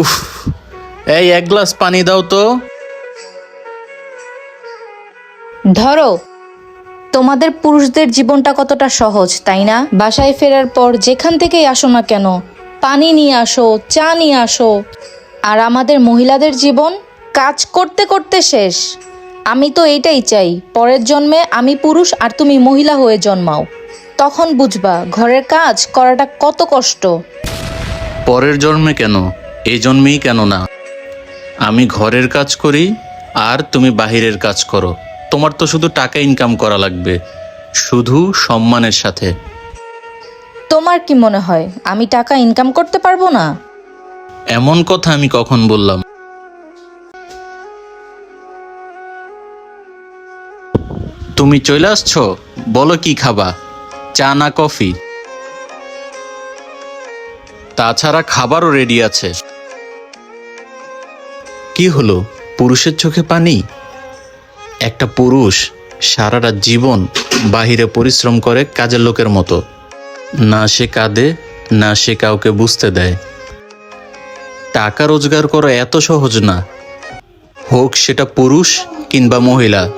উফ এই এক গ্লাস পানি দাও তো। ধরো তোমাদের পুরুষদের জীবনটা কতটা সহজ তাই না? বাসায় ফেরার পর যেখান থেকেই আসো না কেন পানি নিয়ে আসো চা নিয়ে আসো। আর আমাদের মহিলাদের জীবন কাজ করতে করতে শেষ। আমি তো এইটাই চাই পরের জন্মে আমি পুরুষ আর তুমি মহিলা হয়ে জন্মাও। তখন বুঝবা ঘরের কাজ করাটা কত কষ্ট। পরের জন্মে কেন? এই জন্মেই কেন না? আমি ঘরের কাজ করি আর তুমি বাহিরের কাজ করো। তোমার তো শুধু টাকা ইনকাম করা লাগবে শুধু সম্মানের সাথে। তোমার কি মনে হয় আমি টাকা ইনকাম করতে পারব না? এমন কথা আমি কখন বললাম? তুমি চলে আসছো? বলো কি খাবা? চা না কফি? তাছাড়া খাবারও রেডি আছে। কি হলো? পুরুষের চোখে পানি? একটা পুরুষ সারাটা জীবন বাহিরে পরিশ্রম করে কাজের লোকের মতো। না সে কাঁদে, না সে কাউকে বুঝতে দেয়। টাকা রোজগার করা এত সহজ না। হোক সেটা পুরুষ কিংবা মহিলা।